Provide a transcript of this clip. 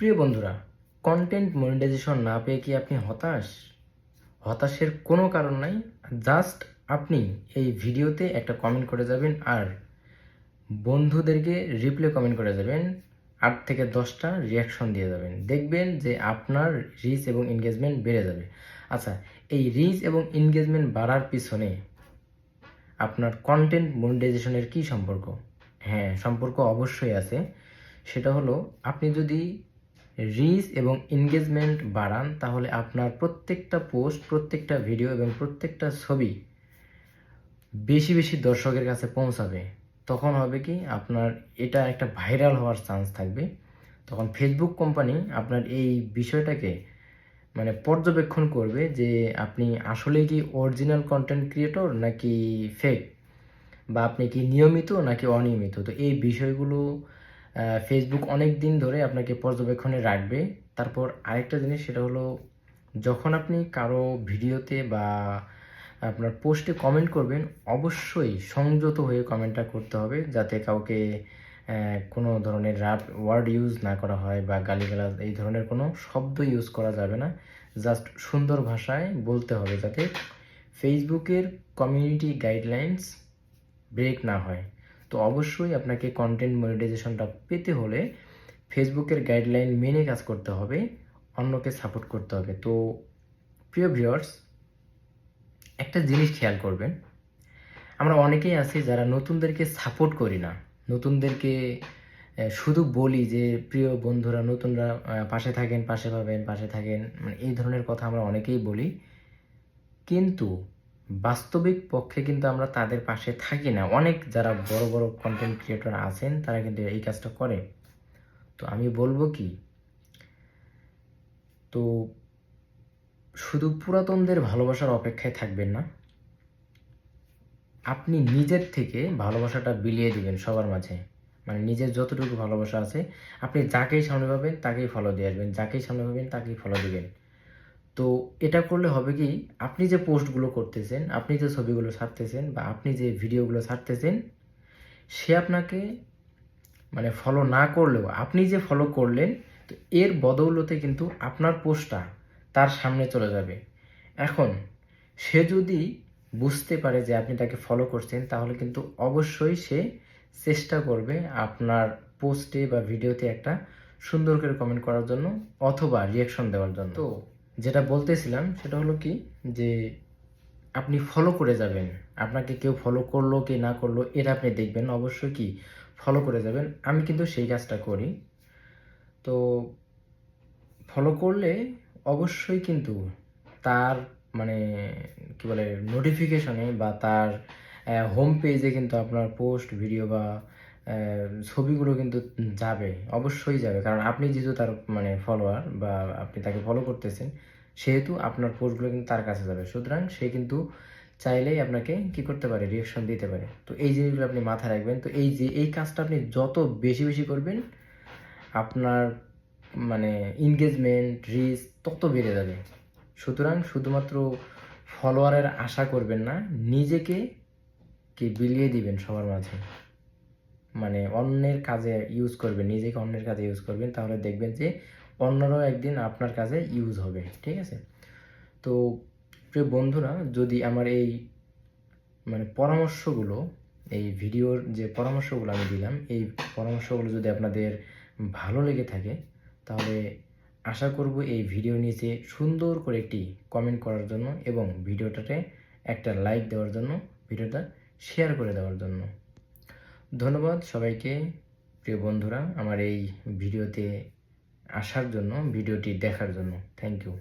প্রিয় বন্ধুরা content monetization না পেয়ে কি আপনি হতাশ? হতাশের কোনো কারণ নাই জাস্ট আপনি এই ভিডিওতে একটা কমেন্ট করে যাবেন আর বন্ধুদেরকে রিপ্লে কমেন্ট করে যাবেন, আট থেকে দশটা রিয়াকশন দিয়ে যাবেন। দেখবেন যে আপনার রিচ এবং এনগেজমেন্ট বেড়ে যাবে। আচ্ছা এই রিচ এবং এনগেজমেন্ট বাড়ার পিছনে আপনার কন্টেন্ট মনিটাইজেশনের কি সম্পর্ক? হ্যাঁ সম্পর্ক অবশ্যই আছে। সেটা হলো, আপনি যদি রিচ এবং এনগেজমেন্ট বাড়ান, তাহলে আপনার প্রত্যেকটা পোস্ট প্রত্যেকটা ভিডিও এবং প্রত্যেকটা ছবি বেশি বেশি দর্শকের কাছে পৌঁছাবে। তখন হবে কি, আপনার এটা একটা ভাইরাল হওয়ার চান্স থাকবে। তখন ফেসবুক কোম্পানি আপনার এই বিষয়টাকে মানে পর্যবেক্ষণ করবে যে আপনি আসলে কি অরিজিনাল কন্টেন্ট ক্রিয়েটর নাকি ফেক বা আপনি কি নিয়মিত নাকি অনিয়মিত? তো এই বিষয়গুলো ফেসবুক অনেক দিন ধরে আপনাকে পর্যবেক্ষণে রাখবে। তারপর আরেকটা জিনিস, সেটা হলো যখন আপনি কারও ভিডিওতে বা আপনার পোস্টে কমেন্ট করবেন, অবশ্যই সংযত হয়ে কমেন্টটা করতে হবে, যাতে কাউকে কোনো ধরনের রাপ ওয়ার্ড ইউজ না করা হয় বা গালিগালাজ, এই ধরনের কোনো শব্দ ইউজ করা যাবে না। জাস্ট সুন্দর ভাষায় বলতে হবে যাতে ফেসবুকের কমিউনিটি গাইডলাইন্স ব্রেক না হয়। তো অবশ্যই আপনাকে কন্টেন্ট মনিটাইজেশনটা পেতে হলে ফেসবুকের গাইডলাইন মেনে কাজ করতে হবে, অন্যকে সাপোর্ট করতে হবে। তো প্রিয় ভিউয়ার্স একটা জিনিস খেয়াল করবেন, আমরা অনেকেই আছি যারা নতুনদেরকে সাপোর্ট করি না। নতুনদেরকে শুধু বলি যে, প্রিয় বন্ধুরা, নতুনরা পাশে থাকেন, পাশে পাবেন, পাশে থাকেন। মানে এই ধরনের কথা আমরা অনেকেই বলি। কিন্তু বাস্তবিক পক্ষে কিন্তু আমরা তাদের পাশে থাকি না। অনেক যারা বড় বড় কন্টেন্ট ক্রিয়েটর আছেন, তারা কিন্তু এই কাজটা করে। তো আমি বলব কি, তো শুধু পুরাতনদের ভালোবাসার অপেক্ষায় থাকবেন না, আপনি নিজের থেকে ভালোবাসাটা বিলিয়ে দিবেন সবার মাঝে। মানে নিজের যতটুকু ভালোবাসা আছে, আপনি যাকেই সামনে পাবেন তাকেই ফলো দিয়ে আসবেন, যাকেই সামনে পাবেন তাকেই ফলো দিবেন। তো এটা করলে হবে কি, আপনি যে পোস্টগুলো করতেছেন, আপনি যে ছবিগুলো ছাড়তেছেন বা আপনি যে ভিডিওগুলো ছাড়তেছেন, সে আপনাকে মানে ফলো না করলেও, আপনি যে ফলো করলেন, তো এর বদৌলতে কিন্তু আপনার পোস্টটা তার সামনে চলে যাবে। এখন, সে যদি বুঝতে পারে যে আপনি তাকে ফলো করছেন, তাহলে কিন্তু অবশ্যই সে চেষ্টা করবে আপনার পোস্টে বা ভিডিওতে একটা সুন্দর করে কমেন্ট করার জন্য অথবা রিয়াকশন দেওয়ার জন্য। তো যেটা বলতেছিলাম সেটা হলো কি যে আপনি ফলো করে যাবেন। আপনাকে কেউ ফলো করল কি না করল, এটা আপনি দেখবেন। অবশ্যই কি ফলো করে যাবেন। আমি কিন্তু সেই কাজটা করি। তো ফলো করলে অবশ্যই কিন্তু তার মানে কি বলে নোটিফিকেশনে বা তার হোম পেজে কিন্তু আপনার পোস্ট ভিডিও বা ছবিগুলো কিন্তু যাবে, অবশ্যই যাবে। কারণ আপনি যেহেতু তার মানে ফলোয়ার বা আপনি তাকে ফলো করতেছেন, সেহেতু আপনার পোস্টগুলো কিন্তু তার কাছে যাবে। সুতরাং সে কিন্তু চাইলেই আপনাকে কি করতে পারে? রিয়েকশন দিতে পারে। তো এই জিনিসগুলো আপনি মাথায় রাখবেন। তো এই যে, এই কাজটা আপনি যত বেশি বেশি করবেন, আপনার মানে এনগেজমেন্ট রিচ তত বেড়ে যাবে। সুতরাং শুধুমাত্র ফলোয়ারের আশা করবেন না, নিজেকে কি বিলিয়ে দিবেন সবার মাঝে। মানে অন্যের কাজে ইউজ করবেন, নিজেকে অন্যের কাজে ইউজ করবেন, তাহলে দেখবেন যে অন্যরাও একদিন আপনার কাজে ইউজ হবে, ঠিক আছে? তো প্রিয় বন্ধুরা, যদি আমার এই মানে পরামর্শগুলো, এই ভিডিওর যে পরামর্শগুলো আমি দিলাম, এই পরামর্শগুলো যদি আপনাদের ভালো লেগে থাকে, তাহলে আশা করব এই ভিডিও নিচে সুন্দর করে একটি কমেন্ট করার জন্য এবং ভিডিওটাতে একটা লাইক দেওয়ার জন্য, ভিডিওটা শেয়ার করে দেওয়ার জন্য। ধন্যবাদ সবাইকে। প্রিয় বন্ধুরা আমার এই ভিডিওতে আসার জন্য ভিডিওটি দেখার জন্য থ্যাংক ইউ